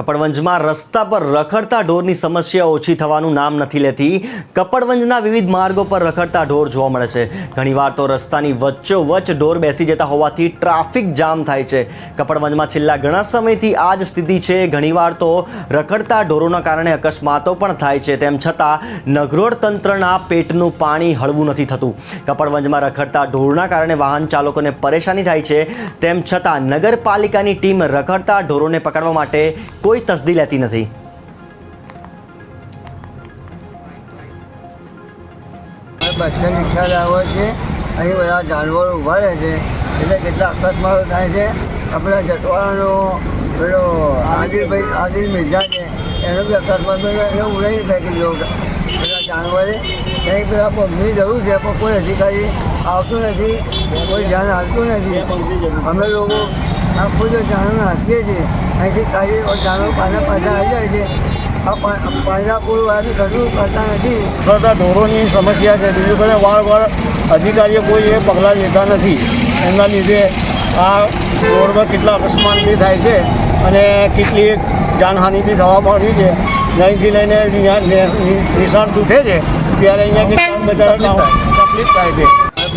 કપડવંજમાં રસ્તા પર રખડતા ઢોરની સમસ્યા ઓછી થવાનું નામ નથી લેતી. કપડવંજના વિવિધ માર્ગો પર રખડતા ઢોર જોવા મળે છે. ઘણીવાર તો રસ્તાની વચ્ચોવચ્ચ ઢોર બેસી જતા હોવાથી ટ્રાફિક જામ થાય છે. કપડવંજમાં છેલ્લા ઘણા સમયથી આ જ સ્થિતિ છે. ઘણીવાર તો રખડતા ઢોરોના કારણે અકસ્માતો પણ થાય છે. તેમ છતાં નગરોડ તંત્રના પેટનું પાણી હળવું નથી થતું. કપડવંજમાં રખડતા ઢોરના કારણે વાહન ચાલકોને પરેશાની થાય છે. તેમ છતાં, નગરપાલિકાની ટીમ રખડતા ઢોરોને પકડવા માટે કોઈ તસદી લેતી નથી બસ સ્ટેન્ડ ખ્યાલ આવે છે. અહીં બધા જાનવરો ઊભા રહે છે. એટલે કેટલા અકસ્માતો થાય છે. આપણા જટવાળાનો પેલો આદિલભાઈ, આદિલ મિર્ઝા છે, એનો બી અકસ્માત એને ઉડાઈ ફેંકી ગયો પેલા જાનવરે. કંઈ પેલા પગની જરૂર છે, પણ કોઈ અધિકારી આવતું નથી, કોઈ ધ્યાન આપતું નથી. અમે લોકો આખું જો જાનવર આપીએ છીએ. અહીંથી કાઢી જાનવર પાછા પાછા આવી જાય છે. આ પા- પાંજરાપુર વાળા કરતા નથી. થતા ઢોરોની સમસ્યા છે. બીજું કરે વાર વાર અધિકારીઓ કોઈ એ પગલાં લેતા નથી. એમના લીધે આ રોડમાં કેટલા અકસ્માત બી થાય છે અને કેટલી જાનહાનિ બી થવા મળી છે. અહીંથી લઈને નિશાન તૂટે છે. ત્યારે અહીંયા કેટલા બધા તકલીફ થાય છે.